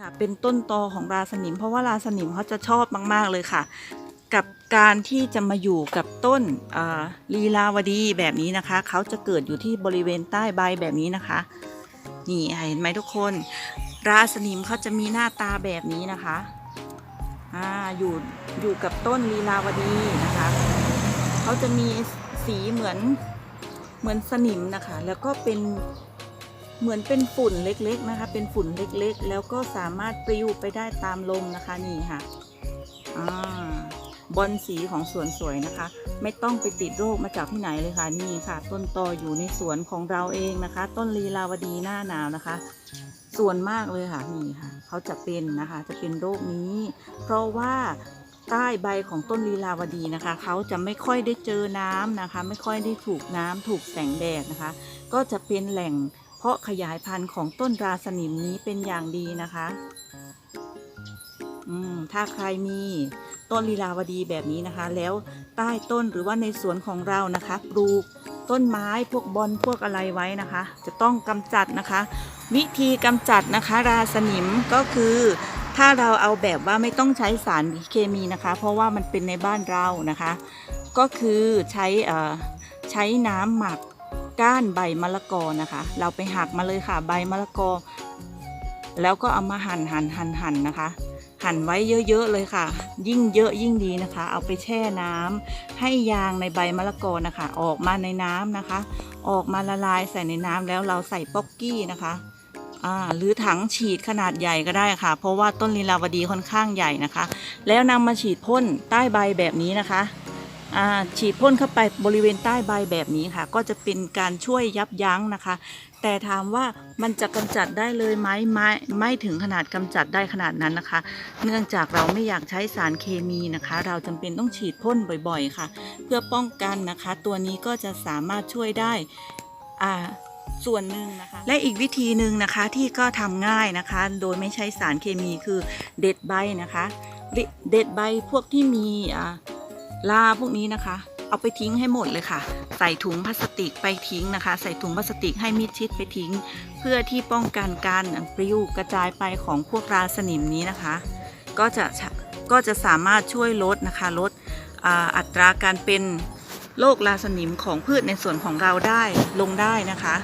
ค่ะเป็นต้นตอของราสนิม เพราะว่าราสนิมเขาจะชอบมาก ๆ เลยค่ะ กับการที่จะมาอยู่กับต้นลีลาวดีแบบนี้นะคะ เขาจะเกิดอยู่ที่บริเวณใต้ใบแบบนี้นะคะ นี่เห็นไหมทุกคน ราสนิมเขาจะมีหน้าตาแบบนี้นะคะอ่าอยู่อยู่กับต้นลีลาวดีนะคะเขาจะมีสีเหมือนเหมือนสนิมนะคะ แล้วก็เป็น เหมือนเป็นฝุ่นเล็กๆนะคะ เป็นฝุ่นเล็กๆ แล้วก็สามารถปลิวไปได้ตามลมนะคะนี่ค่ะอ่าบอลสีของสวนสวยนะคะ ไม่ต้องไปติดโรคมาจากที่ไหนเลยค่ะนี่ค่ะ ต้นตออยู่ในสวนของเราเองนะคะ ต้นลีลาวดีหน้าหนาวนะคะ ส่วนมากเลยค่ะนี่ค่ะเขาจะเป็นนะคะจะเป็นโรคนี้ เพราะว่าใต้ใบของต้นลีลาวดีนะคะ เขาจะไม่ค่อยได้เจอน้ำนะคะ ไม่ค่อยได้ถูกน้ำถูกแสงแดดนะคะ ก็จะเป็นแหล่ง เพาะขยายพันธุ์ของต้นราสนิมนี้เป็นอย่างดีนะคะอืมถ้าใครมีต้นลีลาวดีแบบนี้นะคะ แล้วใต้ต้นหรือว่าในสวนของเรานะคะปลูกต้นไม้พวกบอลพวกอะไรไว้นะคะ จะต้องกำจัดนะคะ วิธีกำจัดนะคะ ราสนิมก็คือ ถ้าเราเอาแบบว่าไม่ต้องใช้สารเคมีนะคะ เพราะว่ามันเป็นในบ้านเรานะคะ ก็คือใช้เอ่อใช้น้ำหมัก ก้านใบมะละกอนะคะ เราไปหักมาเลยค่ะ ใบมะละกอ แล้วก็เอามาหั่นหั่นหั่นหั่นนะคะ หั่นไว้เยอะๆเลยค่ะ ยิ่งเยอะยิ่งดีนะคะ เอาไปแช่น้ำให้ยางในใบมะละกอนะคะ ออกมาในน้ำนะคะ ออกมาละลายใส่ในน้ำแล้วเราใส่ป๊อกกี้นะคะหรือถังฉีดขนาดใหญ่ก็ได้ค่ะ เพราะว่าต้นลีลาวดีค่อนข้างใหญ่นะคะ แล้วนำมาฉีดพ่นใต้ใบแบบนี้นะคะ ฉีดพ่นเข้าไปบริเวณใต้ใบแบบนี้ค่ะ ก็จะเป็นการช่วยยับยั้งนะคะ แต่ถามว่ามันจะกำจัดได้เลยไหมไม่ไม่ถึงขนาดกำจัดได้ขนาดนั้นนะคะ เนื่องจากเราไม่อยากใช้สารเคมีนะคะ เราจำเป็นต้องฉีดพ่นบ่อยๆ ค่ะ เพื่อป้องกันนะคะ ตัวนี้ก็จะสามารถช่วยได้อ่าส่วนหนึ่งนะคะและอีกวิธีหนึ่งนะคะที่ก็ทำง่ายนะคะ โดยไม่ใช้สารเคมีคือเด็ดใบนะคะ เดเด็ดใบพวกที่มีอ่า ลาพวกนี้นะคะ เอาไปทิ้งให้หมดเลยค่ะ ใส่ถุงพลาสติกไปทิ้งนะคะ ใส่ถุงพลาสติกให้มิดชิดไปทิ้ง เพื่อที่ป้องกันการปลิวกระจายไปของพวกราสนิมนี้นะคะ ก็จะก็จะสามารถช่วยลดนะคะลดอ,อัตราการเป็นโรคราสนิมของพืชในส่วนของเราได้ลงได้นะคะ